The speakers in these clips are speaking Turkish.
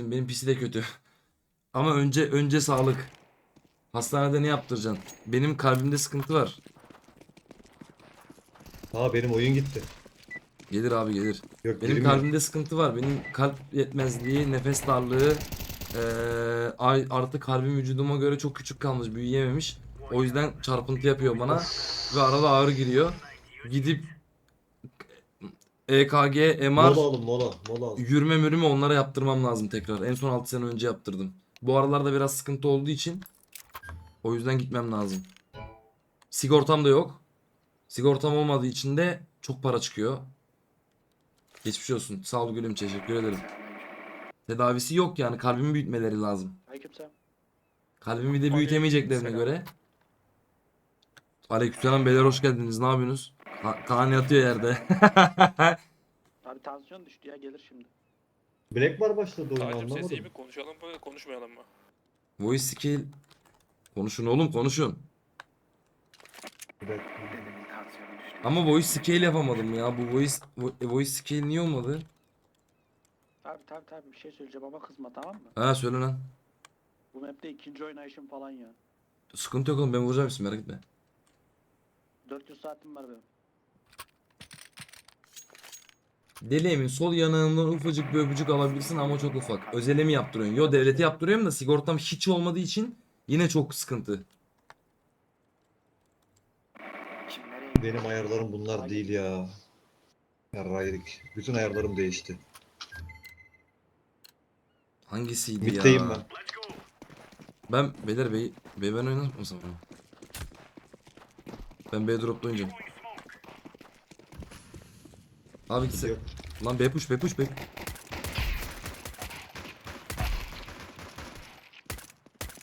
çektim. Benim pisi de kötü. Ama önce önce sağlık. Hastanede ne yaptıracaksın? Benim kalbimde sıkıntı var. Aa benim oyun gitti. Gelir abi gelir. Yok Benim kalbimde sıkıntı var. Benim kalp yetmezliği, nefes darlığı ay- artık kalbim vücuduma göre çok küçük kalmış, büyüyememiş. O yüzden çarpıntı yapıyor bana ve arada ağrı giriyor. Gidip EKG, MR, Mola alın mola. Mola alın. yürüme mürüme onlara yaptırmam lazım tekrar. En son 6 sene önce yaptırdım. Bu aralarda biraz sıkıntı olduğu için o yüzden gitmem lazım. Sigortam da yok. Sigortam olmadığı için de çok para çıkıyor. Geçmiş olsun. Sağ ol gülüm. Teşekkür ederim. Tedavisi yok yani. Kalbimi büyütmeleri lazım. Aleykümselam. Kalbimi de büyütemeyeceklerine göre. Aleykümselam beyler hoş geldiniz. Ne yapıyorsunuz? Ka- Kaan yatıyor yerde. Abi tansiyon düştü ya gelir şimdi. Black Bar başladı oyun Kaan'cım ses iyi anlamadım. mi? Konuşalım mı? Konuşmayalım mı? Voice skill. Konuşun oğlum konuşun. Bir dakika. Ama voice scale yapamadım ya. Bu voice vo- voice scale niye olmadı? Abi tabi tabi bir şey söyleyeceğim ama kızma tamam mı? Ha söyle lan. Bu map'te ikinci oynayışım falan ya. Sıkıntı yok oğlum ben vuracağım hepsini merak etme. 400 saatim var benim. Deli Emin sol yanağımdan ufacık bir öpücük alabilirsin ama çok ufak. Özele mi yaptırıyorsun? Yo devlete yaptırıyorum da sigortam hiç olmadığı için yine çok sıkıntı. Benim ayarlarım bunlar değil ya. Yarraydık. Bütün ayarlarım değişti. Hangisiydi Mid'deyim ya? ben. Ben beyler bey bey ben oynatmasam mı? Ben B drop'ta oynayacağım. Abi gitse. Lan B push B push B.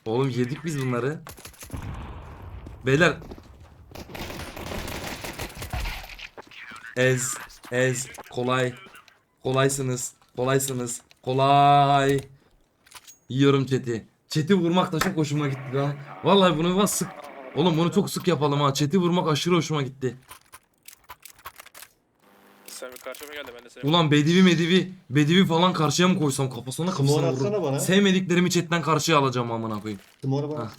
Oğlum yedik biz bunları. Beyler. Ez, ez, kolay. Kolaysınız, kolaysınız, kolay. Yiyorum chat'i. Chat'i vurmak da çok hoşuma gitti lan. Vallahi bunu var sık. Oğlum bunu çok sık yapalım ha. Chat'i vurmak aşırı hoşuma gitti. Karşıma gel de ben de seni Ulan Bedivi Medivi Bedivi falan karşıya mı koysam kafasına Smoke kafasına atsana vururum. bana. Sevmediklerimi chatten karşıya alacağım amına koyayım. Smora bak.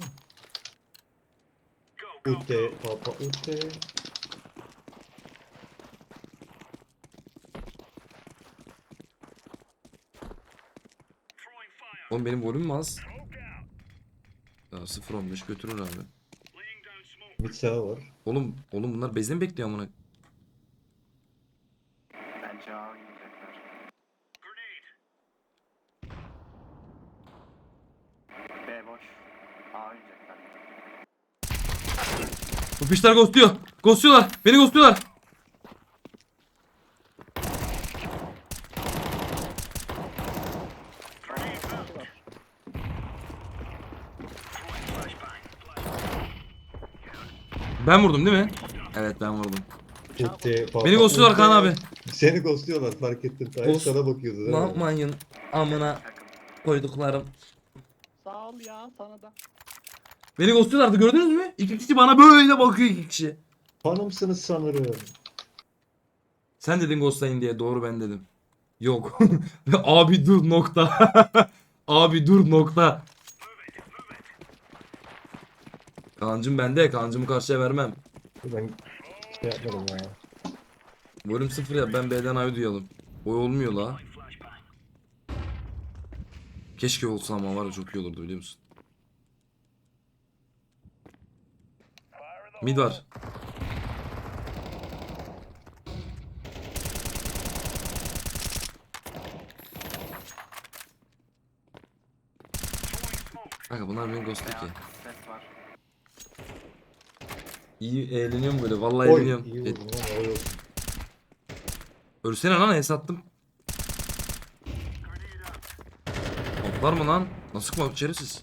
Utte papa utte. Oğlum benim volüm mü az? Ya 0.15 götürür abi. Mid sağı var. Oğlum oğlum bunlar bezle mi bekliyor amına? Bu pişler ghostluyor. Ghostluyorlar. Beni ghostluyorlar. Ben vurdum değil mi? Evet ben vurdum. Papa Beni ghostluyorlar. Kaan abi. Seni ghostluyorlar fark ettim. Tayyip Ghost- sana bakıyordu. değil Ne mi? yapmayın amına koyduklarım. Sağ ol ya sana da. Beni ghostluyorlardı gördünüz mü? İki kişi bana böyle bakıyor iki kişi. Hanımsınız sanırım. Sen dedin ghostlayın diye doğru ben dedim. Yok. Abi dur nokta. Abi dur nokta. Kancım bende. Kancımı karşıya vermem. Ben şey yapmadım ya. Bölüm sıfır ya ben B'den A'yı duyalım. Oy olmuyor la. Keşke olsa ama var ya çok iyi olurdu biliyor musun? Mid var. Kanka bunlar beni ghostlu ki. Ses var. İyi eğleniyorum böyle vallahi Oy eğleniyorum. iyi vurdun ama. Ölsene lan es attım. Toplar mı lan? Nasıl sıkma şerefsiz?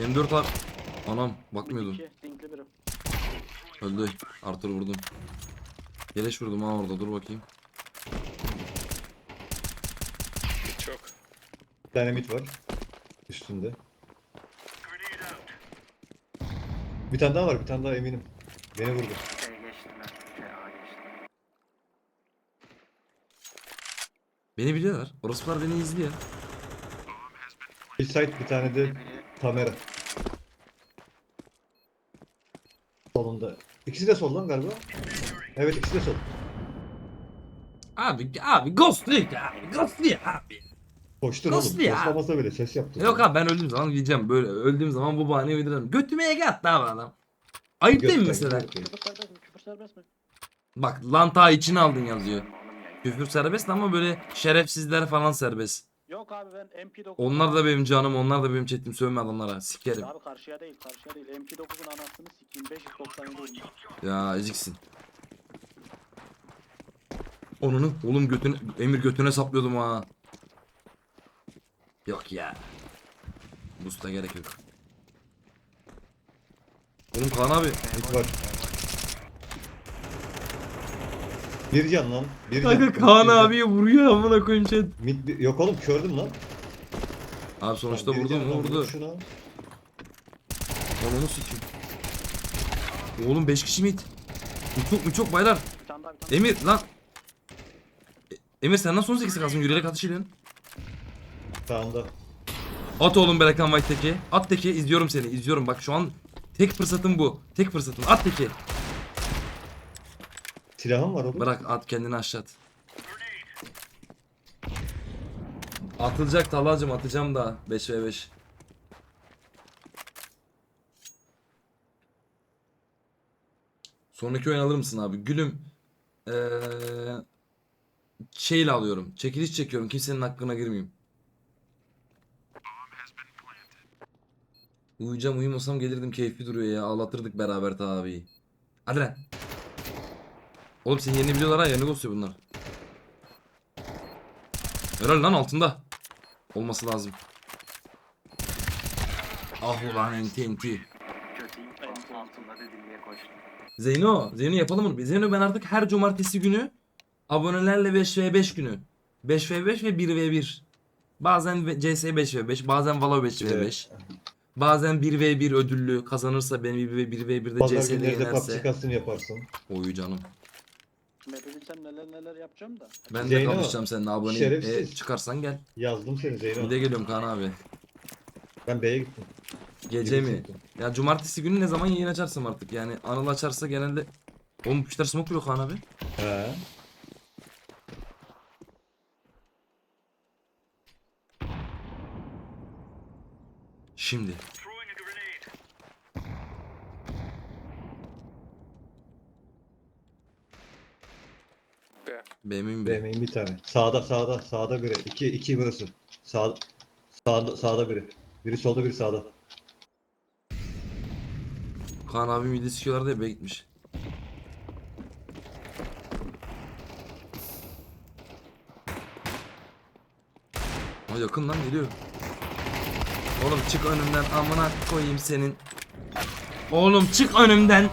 M4 var. Anam bakmıyordum. İki, linkli biri. Öldü. Arthur vurdum. Yeleş vurdum ha orada dur bakayım. çok. Bir tane mid var. Üstünde. Bir tane daha var bir tane daha eminim. Beni vurdu. Beni biliyorlar. Orospular beni izliyor. Bir site bir tane de kamera. Solunda. İkisi de sol lan galiba. Evet ikisi de sol. Abi abi ghostluyor abi. Ghostluyor abi. Koştun Nasıl oğlum. ya? Koşlamasa bile ses yaptın. Yok abi ben öldüğüm zaman gideceğim böyle. Öldüğüm zaman bu bahaneyi uydururum. Götüme ege attı abi adam. Ayıp değil mi Gökten mesela? gidiyor. Küfür serbest mi? Küfür serbest mi? Bak lanta içine aldın yazıyor. Ya. Küfür serbest ama böyle şerefsizler falan serbest. Yok abi ben MP9. Onlar da benim canım, onlar da benim chatim sövme adamlara. Sikerim. Abi karşıya değil karşıya değil. MP9'un anasını sikeyim. 597 oyun. Ya eziksin. Onunu oğlum götüne Emir götüne saplıyordum ha. Yok ya. Boost'a gerek yok. Oğlum Kaan abi. Mid var. Bir can lan. Bir Kanka can. Kaan Bir can. abiye vuruyor amına koyayım chat. Mid bir- yok oğlum kördüm lan. Abi sonuçta Bir vurdu can mu lan, vurdu. vur Şuna. Onu sikeyim. Oğlum 5 kişi mid. Müçok müçok baylar. Emir lan. E- Emir sen nasıl 18 kalsın yürüyerek atış ediyorsun. Sağında. At oğlum Belakan White teki. At teki izliyorum seni izliyorum bak şu an tek fırsatım bu. Tek fırsatım at teki. Silahım var oğlum. Bırak at kendini aşağı at. Atılacak Talha'cım atacağım da 5 ve 5. Sonraki oyun alır mısın abi? Gülüm ee, şeyle alıyorum. Çekiliş çekiyorum. Kimsenin hakkına girmeyeyim. Uyuyacağım uyumasam gelirdim keyfi duruyor ya. Ağlatırdık beraber ta abiyi. Hadi lan. Oğlum senin yerini biliyorlar ha yerini basıyor bunlar. Herhalde lan altında. Olması lazım. Ah ulan koştum. Zeyno, Zeyno yapalım mı? Zeyno ben artık her cumartesi günü abonelerle 5v5 günü. 5v5 ve 1v1. Bazen CS 5v5, bazen Valo 5v5. Bazen 1v1 ödüllü kazanırsa beni 1v1'de Pazar CS'de günleri de yenerse. yaparsın. Oyu canım. Map'i bilsem neler neler yapacağım da. Ben de Zeyno, kapışacağım seninle abone. şerefsiz. E, çıkarsan gel. Yazdım seni Zeyno. Bir de geliyorum Kaan abi. Ben B'ye gittim. Gece Yürü mi? çıktım. Ya cumartesi günü ne zaman yayın açarsam artık yani Anıl açarsa genelde Oğlum bu kuşlar smoke vuruyor Kaan abi. He. Şimdi. BM'in bir. BM'in bir tane. Sağda sağda sağda biri. İki iki burası. Sağ sağda sağda biri. Biri solda biri sağda. Kaan abi midi sikiyorlar diye B'ye gitmiş. O yakın lan geliyor. Oğlum çık önümden amına koyayım senin. Oğlum çık önümden.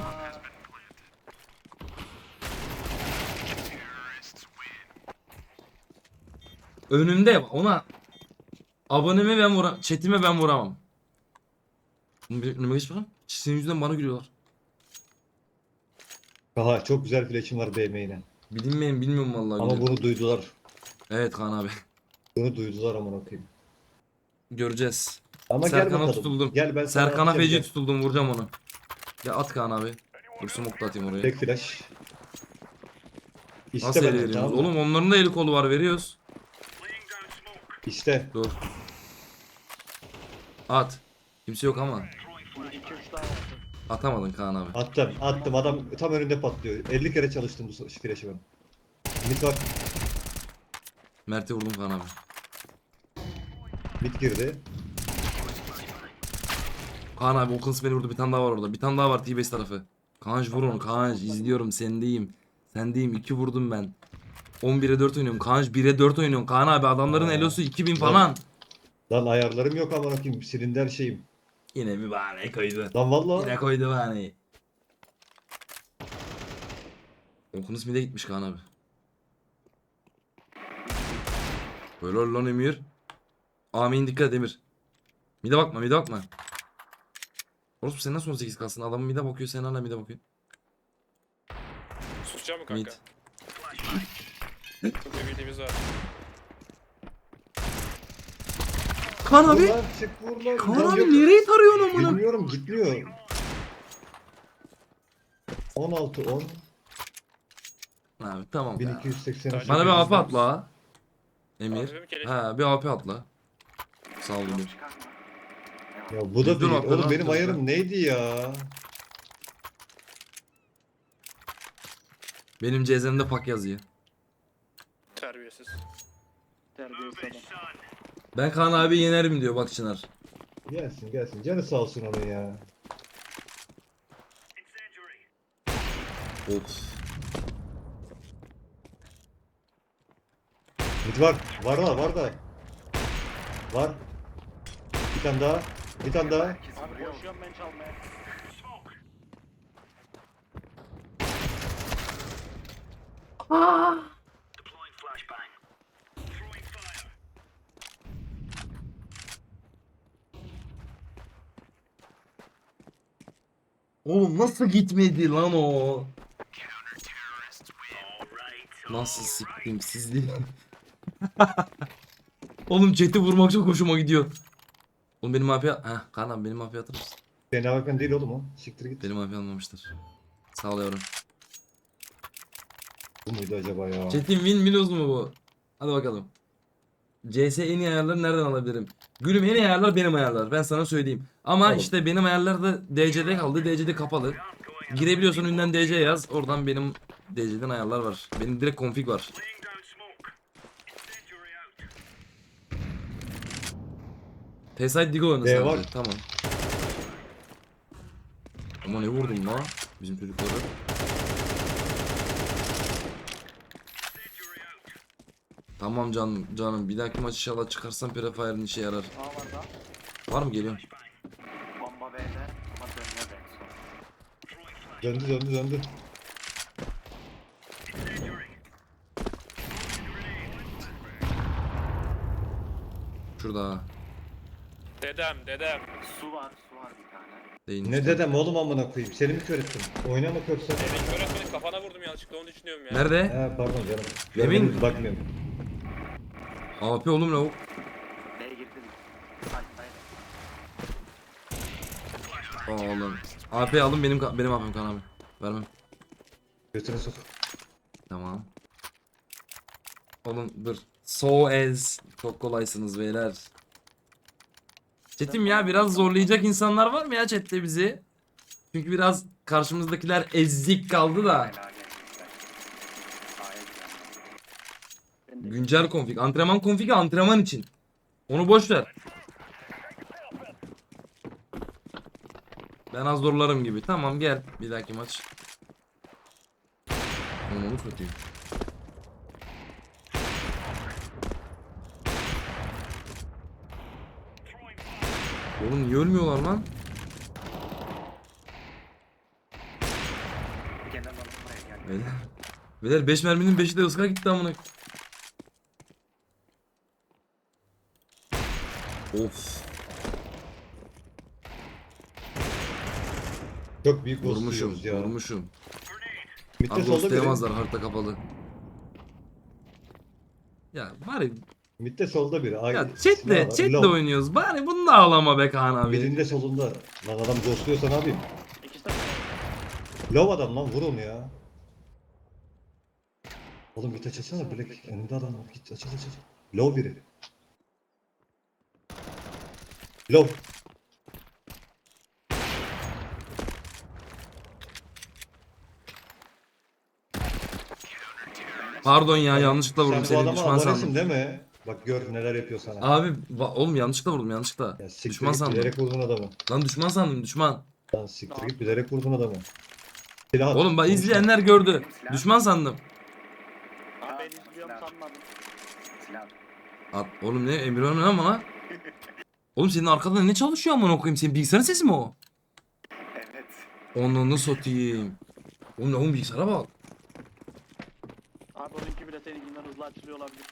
Önümde ona aboneme ben vuram, chatime ben vuramam. Bir önüme geç bakalım. Senin yüzünden bana gülüyorlar. Aha çok güzel flash'im var BM'ine. Bilinmeyen bilmiyorum vallahi. Ama gülüyor. bunu duydular. Evet Kaan abi. Bunu duydular aman okuyayım. Göreceğiz. Ama gel Serkan'a bakalım. tutuldum. Gel ben Serkan'a feci gel. tutuldum vuracağım onu. Ya at Kaan abi. Dur smoke atayım oraya. Tek flash. İste Nasıl el veriyoruz? tamam? Oğlum onların da eli kolu var veriyoruz. İste. Dur. At. Kimse yok ama. Şimdi 2 3 daha var. Atamadın Kaan abi. Attım. Attım. Adam tam önünde patlıyor. 50 kere çalıştım bu flash'ı ben. Mid var. Mert'e vurdum Kaan abi. Mid girdi. Kaan abi o kılıç beni vurdu. Bir tane daha var orada. Bir tane daha var T-Base tarafı. Kaanj vur onu. Kaanj izliyorum sendeyim. Sendeyim 2 vurdum ben. 11'e 4 oynuyorum. Kaanj 1'e 4 oynuyorum. Kaan abi adamların Aa. elosu 2000 falan. Lan ayarlarım yok aman okuyayım. Silinder şeyim. Yine bir bahane koydu. Lan valla. Yine koydu bahaneyi. Okunus mide gitmiş Kaan abi. Böyle ol lan Emir. Amin dikkat et Emir. Mide bakma mide bakma. Orospu sen nasıl 18 kalsın? Adam mide bakıyor sen hala mide bakıyor. Susacağım mı Mid. Çok ümidimiz var. Vur abi. lan, çık vur lan. Kaan Can abi yok. nereye tarıyorsun amına? Bilmiyorum gitmiyor. 16 10 Abi tamam. ya. 1280. Bana bir AP atla. Emir. AWP mi keleş? Ha bir AP atla. Sağ ol Emir. Ya bu da Dur, değil. atla, Oğlum benim atla. ayarım neydi ya? Benim CZ'mde pak yazıyor. Terbiyesiz. Adam. Ben Kaan abi yenerim diyor bak Çınar. Gelsin gelsin. Canı sağ olsun onun ya. Of. Mid var. Var da var da. Var. Bir tane daha. Bir tane daha. Abi koşuyorum ben çalmaya. Oğlum nasıl gitmedi lan o? Nasıl siktim sizliği? Oğlum chat'i vurmak çok hoşuma gidiyor. Oğlum benim AP... Heh Kaan abi benim AP atır mısın? Bakın değil oğlum o. Siktir git. Benim AP almamıştır. Sağ ol yavrum. Bu muydu acaba ya? Chat'in win win mu bu? Hadi bakalım. CS en iyi ayarları nereden alabilirim? Gülüm en iyi ayarlar benim ayarlar. Ben sana söyleyeyim. Ama Oğlum. işte benim ayarlar da DC'de kaldı. DC'de kapalı. Girebiliyorsan önden DC yaz. Oradan benim DC'den ayarlar var. Benim direkt config var. T-Side Digo oyna D var. Tamam. Ama ne vurdum la? Bizim çocukları. Tamam canım canım bir dahaki maç inşallah çıkarsam Prefire'ın işe yarar. Var mı geliyorum? Bomba B'de ama dönüyor ben sonra. Döndü döndü döndü. Şurada. Dedem, dedem. Su var, su var bir tane. Değin Ne dedem oğlum amına koyayım. Seni mi kör ettim? Oyna mı körsen? Demin kör etmedik kafana vurdum yanlışlıkla onu düşünüyorum ya. Nerede? He pardon canım. Emin? Bakmıyorum. AP oğlum lavuk. B'ye girdi mi? Saytaydı. Oğlum. AP alın benim ka- benim AP'm kan abi. Vermem. Götüne sok. Tamam. Oğlum dur. So as. Çok kolaysınız beyler. Chat'im ya biraz zorlayacak insanlar var mı ya chatte bizi? Çünkü biraz karşımızdakiler ezik kaldı da. Hala gelmişler. A'ya gidiyorum. Ben de Güncel config. Antrenman config'i antrenman için. Onu boş ver. Ben az zorlarım gibi. Tamam gel. Bir dahaki maç. Onu kötüyüm. Oğlum niye ölmüyorlar lan? Beyler. Beyler 5 merminin 5'i de ıska gitti amına. Of. Çok büyük Vurmuşum. ya. Vurmuşum. Mitte Abi solda biri. ghostlayamazlar harita kapalı. Ya bari Mitte solda biri. Ay, ya silah chatle var, chatle oynuyoruz. Bari bunu da ağlama be Kaan abi. Birinde solunda. Lan adam ghostluyorsa ne yapayım? İkisi de adam lan vur onu ya. Oğlum git aç açsana Black. Önünde adam var. Git aç aç aç. aç. Biri. Low. Pardon ya yanlışlıkla Sen vurdum bu seni adama düşman abonesin sandım. değil mi? Bak gör neler yapıyor sana. Abi va- oğlum yanlışlıkla vurdum yanlışlıkla. Ya siktir düşman git sandım. bilerek vurdun adamı. Lan düşman sandım düşman. Lan siktir git bilerek vurdun adamı. Silah at, Oğlum bak izleyenler gördü. Düşman sandım. Abi ben izliyorum sanmadım. At, oğlum ne emir verme lan bana. Oğlum senin arkada ne çalışıyor amına koyayım senin bilgisayarın sesi mi o? Evet. Onunu satayım. Oğlum oğlum bilgisayara bak. Abi onunki bile seninkinden hızlı açılıyor olabilir.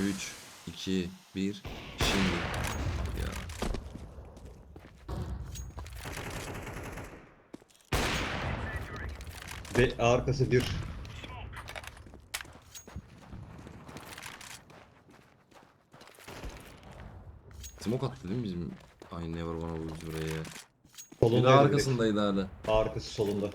3, 2, 1, şimdi. Ya. Ve arkası bir. Smoke attı değil mi bizim? Ay ne var bana vurdu buraya Solunda arkasındaydı hala. Arkası solunda.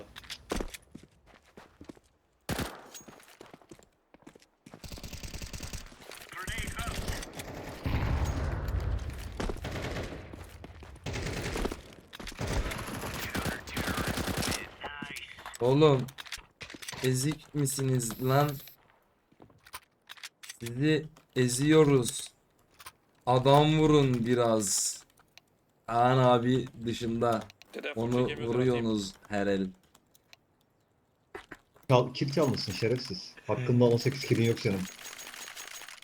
Oğlum. Ezik misiniz lan? Sizi eziyoruz. Adam vurun biraz. Kaan abi dışında. Dedem full Onu çekemiyordur, atayım. vuruyorsunuz her el. Çal, kill çalmışsın şerefsiz. Hakkında 18 killin yok senin.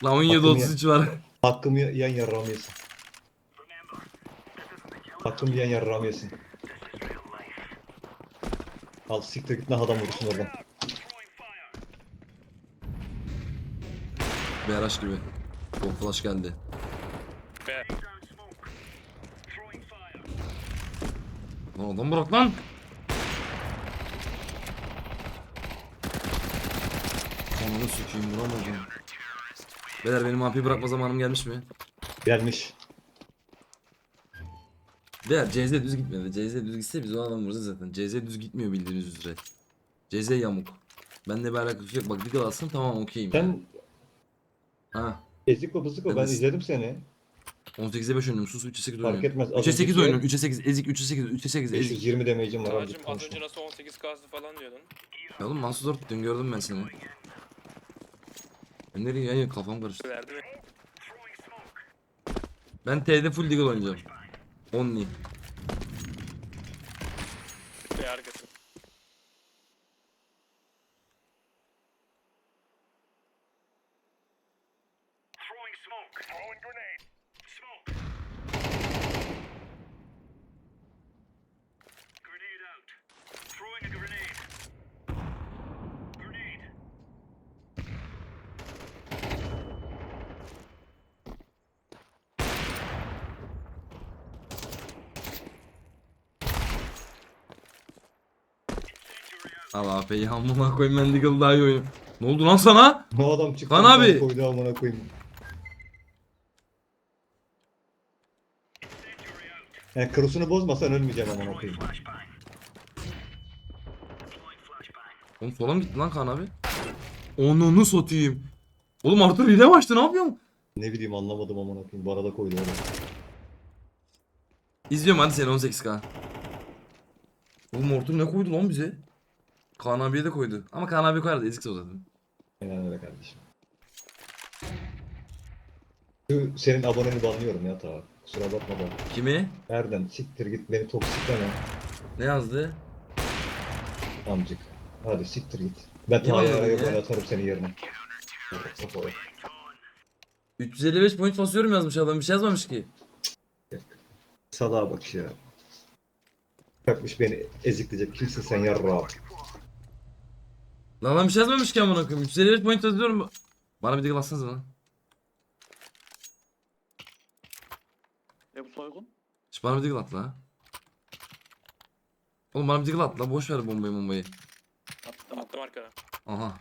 Lan 17 Hakkını 33 var. Hakkımı yiyen yarrağımı yesin. Hakkımı yiyen yarrağımı yesin. Al siktir git ne adam vurursun oradan. BRH gibi. Çok flash geldi. Adam bırak lan. Ananı sikeyim vuramadım. Beyler benim AP bırakma zamanım gelmiş mi? Gelmiş. Beyler CZ düz gitmedi. CZ düz gitse biz o adam vuracağız zaten. CZ düz gitmiyor bildiğiniz üzere. CZ yamuk. Benle bir alakası yok. Bak dikkat alsın tamam okeyim. Sen Ha. ezik o bızık o ben izledim seni. 18'e 5 oynuyorum. Sus 3'e 8 Fark oynuyorum. etmez. az 3'e 8 önceki oynuyorum. 3'e 8 ezik 3'e 8 3'e 8 ezik. 520 damage'im var abi Tacım az konuşma. önce nasıl 18 kazdı falan diyordun. Ya oğlum Mansur Zorp dün gördüm ben seni. Ben nereye yani kafam karıştı. Verdi mi? Ben T'de full Deagle oynayacağım. Only. Be arkası. Al AP'yi amına koyayım Deagle daha iyi oynuyorum. Ne oldu lan sana? Ne adam çıktı. Lan abi! Koydu amına koyayım. Yani krusunu bozmasan ölmeyeceğim amına koyayım. Oğlum sola mı gitti lan Kaan abi? Onunu satayım. Oğlum Arthur hile mi açtı ne yapıyor? Ne bileyim anlamadım amına koyayım. Bu arada koydu öyle. İzliyorum hadi seni 18k. Oğlum Arthur ne koydu lan bize? Kaan abiye de koydu. Ama Kaan abi koyardı ezikse o zaten. Aynen öyle kardeşim. Şu senin aboneni banlıyorum ya ta. Kusura bakma da. Kimi? Erden siktir git beni toksikleme. Ne yazdı? Amcık. Hadi siktir git. Ben Taha'ya araya ya? atarım seni yerine. Kafaya. 355 point basıyorum yazmış adam bir şey yazmamış ki. Salağa bak ya. Yapmış beni ezikleyecek. Kimsin sen yarra? Lan lan bir şey yazmamış ki amına koyayım. 355 point yazıyorum. Bana bir deagle atsanıza lan. E bu soygun? Şş, bana bir deagle at la. Oğlum bana bir deagle at la. Boş ver bombayı bombayı. Attım. Attım arkana. Aha.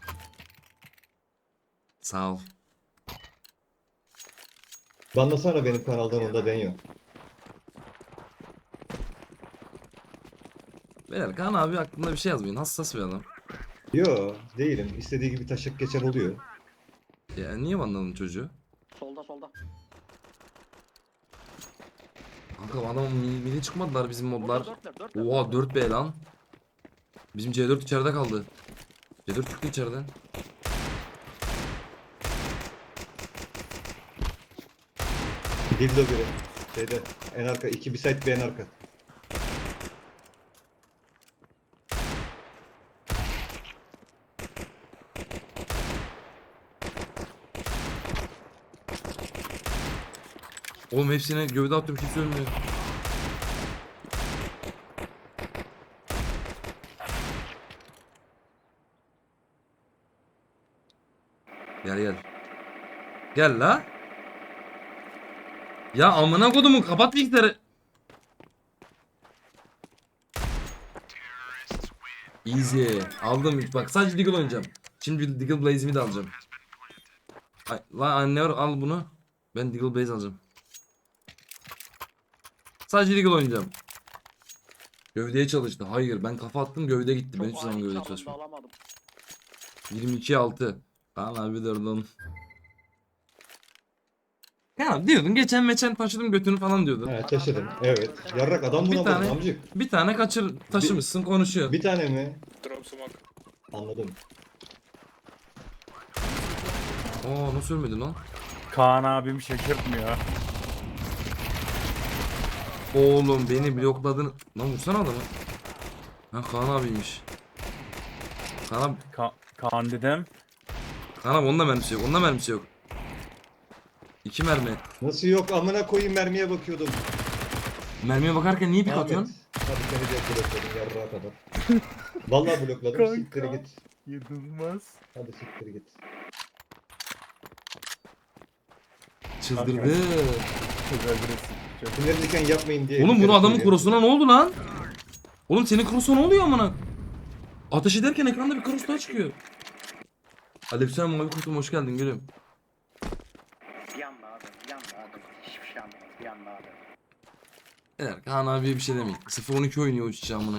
Sağ ol. Banlasana benim kanaldan onda ben yok. Beyler Kaan abi aklında bir şey yazmayın. Hassas bir adam. Yo değilim. İstediği gibi taşak geçen oluyor. Ya niye banladın çocuğu? Solda solda. Kanka adam mini, mini çıkmadılar bizim modlar. Burada dörtler dörtler. Oha 4B lan. Bizim C4 içeride kaldı. C4 çıktı içeriden. Dildo biri. Şeyde en arka. iki bir site bir en arka. Oğlum hepsine gövde atıyorum kimse ölmüyor. Gel gel. Gel la. Ya amına kodumun kapat bilgisayarı. Easy. Aldım. Bak sadece Deagle oynayacağım. Şimdi Deagle Blaze'imi de alacağım. Ay, lan anne var al bunu. Ben Deagle Blaze alacağım. Sadece Deagle oynayacağım. Gövdeye çalıştı. Hayır ben kafa attım gövde gitti. Ben hiç zaman gövde çalışmam. alamadım. 22 6. Kaan abi durdum. Ya diyordun geçen meçen taşıdım götünü falan diyordun. He taşıdım. Evet. Yarrak adam Bir buna tane- bakın amcık. Bir tane kaçır taşımışsın konuşuyor. Bir tane mi? Drop smoke. Anladım. Oo nasıl ölmedi lan? Kaan abim şaşırtmıyor. Oğlum beni blokladın. Lan vursana adamı. Ha Kaan abiymiş. Kaan abi, Ka Kaan dedem. Kaan abi onun da mermisi yok. Onun da mermisi yok. İki mermi. Nasıl yok amına koyayım mermiye bakıyordum. Mermiye bakarken niye pik Ahmet. atıyorsun? Hadi seni de blokladım yarrağa kadar. Vallahi blokladım. Siktir Kanka. git. Yıldızmaz. Hadi siktir git. Çıldırdı. Çok agresif. Sinirliyken yapmayın diye. Oğlum bunu kere adamın krosuna ne oldu lan? Oğlum senin krosuna ne oluyor amına? Ateş ederken ekranda bir cross daha çıkıyor. Aleykümselam mavi kutum hoş geldin gülüm. Bir anda abi, bir anda abi. Hiçbir şey anlamadım, bir anda abi. Beyler Kaan abiye bir şey demeyin. 0-12 oynuyor uçuş amına.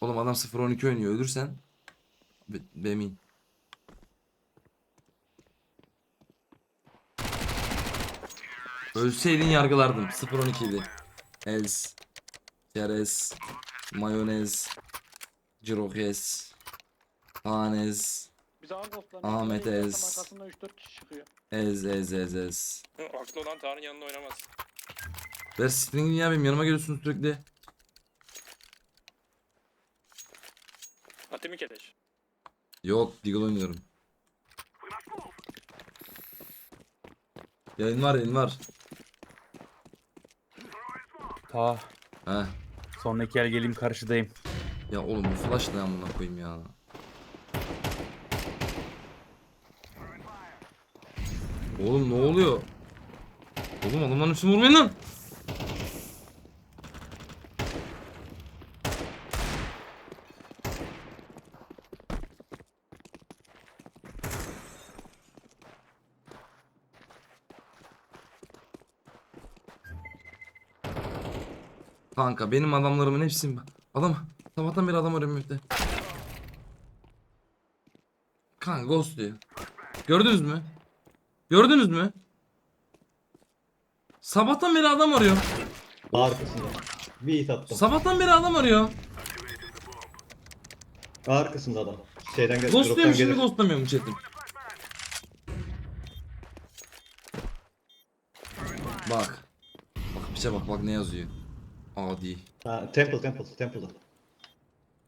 Oğlum adam 0-12 oynuyor ölürsen. Be bemin. Ölseydin yargılardım. 0-12 idi. Ez. Çerez. Mayonez. Cirokes. Hanez. Biz ağır ghostlar. Ahmet Ez. Arkasında 3-4 kişi çıkıyor. Ez ez ez ez. Aklı olan Tanrı'nın yanında oynamaz. Ver stringini ya benim yanıma geliyorsun sürekli. Atemi keleş. Yok Deagle oynuyorum. Yayın var yayın var. Ta. Heh. Sonraki el geleyim karşıdayım. Ya oğlum bu flash ne amına koyayım ya. Oğlum ne oluyor? Oğlum adamların üstüne vurmayın lan. Kanka benim adamlarımın hepsini adam sabahtan beri adam arıyorum evde. Kanka ghost diyor. Gördünüz mü? Gördünüz mü? Sabahtan beri adam arıyor. Arkasında. Bir hit attım. Sabahtan beri adam arıyor. Arkasında adam. Şeyden geldi. Ghostluyor drop'tan mu şimdi gelir. ghostlamıyor mu chatim? Bak. Bak bir şey bak bak ne yazıyor. Adi. Ha, Temple, Temple, Temple'da.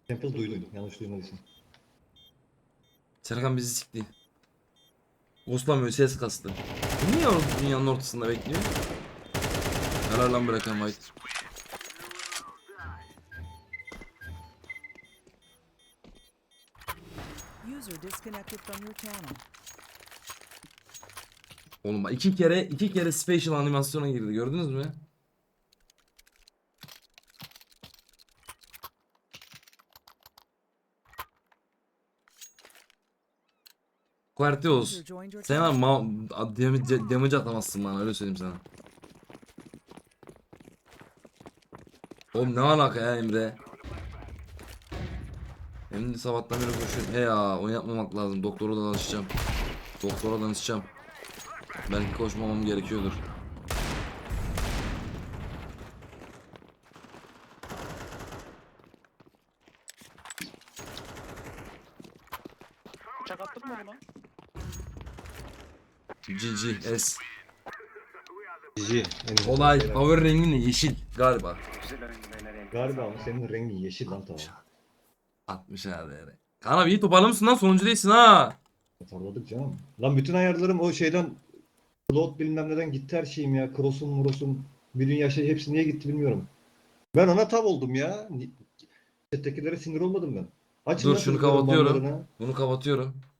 Temple duydum. Yanlış duymadıysam. Serkan bizi sikti. Ghostlamıyor ses kastı. Niye orada dünyanın ortasında bekliyor? Helal lan bırakan White. User disconnected from your channel. Oğlum bak iki kere iki kere special animasyona girdi gördünüz mü? Quartios. Sen abi ma damage, damage atamazsın bana öyle söyleyeyim sana. Oğlum ne alaka ya Emre? Hem de sabahtan beri koşuyorum. He ya onu yapmamak lazım. Doktora da danışacağım. Doktora danışacağım. Belki koşmamam gerekiyordur. Bıçak attık mı buna? GG S. GG. Olay power rengin ne? Yeşil galiba. Galiba ama senin rengin yeşil lan tamam. 60 abi. Kaan abi iyi toparlamışsın lan sonuncu değilsin ha. Toparladık canım. Lan bütün ayarlarım o şeyden Float bilmem neden gitti her şeyim ya. Cross'um, Muros'um, bir dünya şey hepsi niye gitti bilmiyorum. Ben ona tav oldum ya. Chat'tekilere sinir olmadım ben. Açın Dur, lan şunu kapatıyorum. banlarını. Bunu kapatıyorum.